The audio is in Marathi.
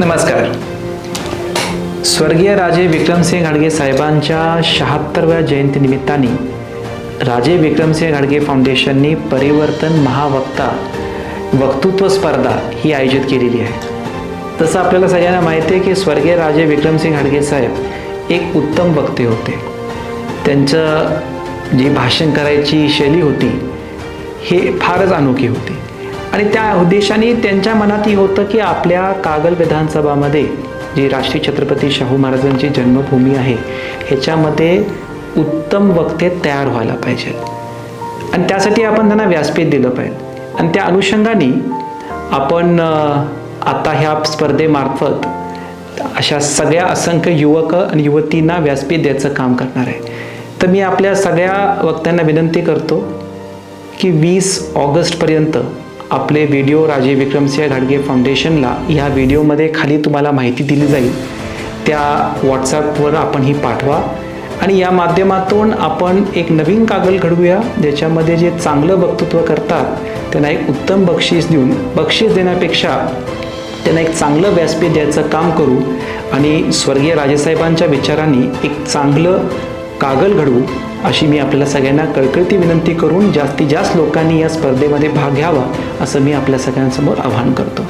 नमस्कार. स्वर्गीय राजे विक्रमसिंह घाडगे साहेबांच्या शहात्तरव्या जयंतीनिमित्ताने राजे विक्रमसिंह घाडगे फाउंडेशनने परिवर्तन महावक्ता वक्तृत्व स्पर्धा ही आयोजित केलेली आहे. तसं आपल्याला सगळ्यांना माहिती आहे की स्वर्गीय राजे विक्रमसिंह घाडगे साहेब एक उत्तम वक्ते होते. त्यांचं जी भाषण करायची शैली होती हे फारच अनोखी होती. आणि त्या उद्देशाने त्यांच्या मनातही होतं की आपल्या कागल विधानसभामध्ये जी राष्ट्रीय छत्रपती शाहू महाराजांची जन्मभूमी आहे ह्याच्यामध्ये उत्तम वक्ते तयार व्हायला पाहिजेत. आणि त्यासाठी आपण त्यांना व्यासपीठ दिलं पाहिजे. आणि त्या अनुषंगाने आपण आता ह्या स्पर्धेमार्फत अशा सगळ्या असंख्य युवक आणि युवतींना व्यासपीठ द्यायचं काम करणार आहे. तर मी आपल्या सगळ्या वक्त्यांना विनंती करतो की वीस ऑगस्टपर्यंत आपले व्हिडिओ राजे विक्रमसिंह घाडगे फाउंडेशनला ह्या व्हिडिओमध्ये खाली तुम्हाला माहिती दिली जाईल. त्या व्हॉट्सॲपवर आपण ही पाठवा. आणि या माध्यमातून आपण एक नवीन कागल घडवूया ज्याच्यामध्ये जे चांगलं वक्तृत्व करतात त्यांना एक उत्तम बक्षीस देऊन बक्षीस देण्यापेक्षा त्यांना एक चांगलं व्यासपीठ द्यायचं काम करू आणि स्वर्गीय राजेसाहेबांच्या विचारांनी एक चांगलं कागल घडवू. अशी मी आपल्याला सगळ्यांना कळकळती विनंती करून जास्तीत जास्त लोकांनी या स्पर्धेमध्ये भाग घ्यावा असं मी आपल्या सगळ्यांसमोर आवाहन करतो.